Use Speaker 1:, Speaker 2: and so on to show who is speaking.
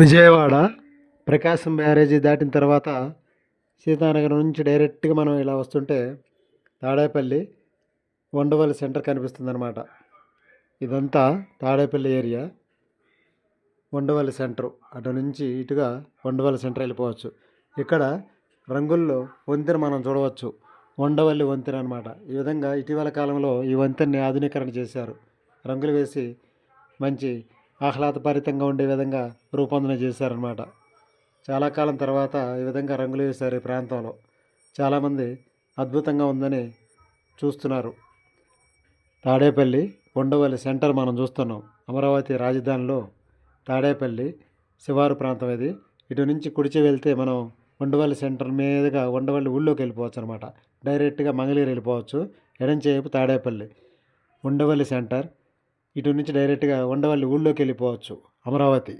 Speaker 1: విజయవాడ ప్రకాశం బ్యారేజీ దాటిన తర్వాత సీతానగరం నుంచి డైరెక్ట్గా మనం ఇలా వస్తుంటే తాడేపల్లి వండవల్లి సెంటర్ కనిపిస్తుంది అనమాట ఇదంతా తాడేపల్లి ఏరియా. వండవల్లి సెంటర్. అటు నుంచి ఇటుగా వండవల్లి సెంటర్ వెళ్ళిపోవచ్చు. ఇక్కడ రంగుల్లో వంతెన మనం చూడవచ్చు. వండవల్లి వంతెన అనమాట ఈ విధంగా ఇటీవల కాలంలో ఈ వంతెనని ఆధునీకరణ చేశారు. రంగులు వేసి మంచి ఆహ్లాదభరితంగా ఉండే విధంగా రూపొందన చేశారనమాట చాలా కాలం తర్వాత ఈ విధంగా రంగులు వేశారు ఈ ప్రాంతంలో. చాలామంది అద్భుతంగా ఉందని చూస్తున్నారు. తాడేపల్లి ఉండవల్లి సెంటర్ మనం చూస్తున్నాం. అమరావతి రాజధానిలో తాడేపల్లి శివారు ప్రాంతం ఇది. ఇటు నుంచి కుడిచి వెళ్తే మనం ఉండవల్లి సెంటర్ మీదుగా ఉండవల్లి ఊళ్ళోకి వెళ్ళిపోవచ్చు అనమాట డైరెక్ట్గా మంగళగిరి వెళ్ళిపోవచ్చు. ఎడంచేపు తాడేపల్లి. ఉండవల్లి సెంటర్. ఇటు నుంచి డైరెక్ట్గా ఉండవల్లి ఊళ్ళోకి వెళ్ళిపోవచ్చు అమరావతి.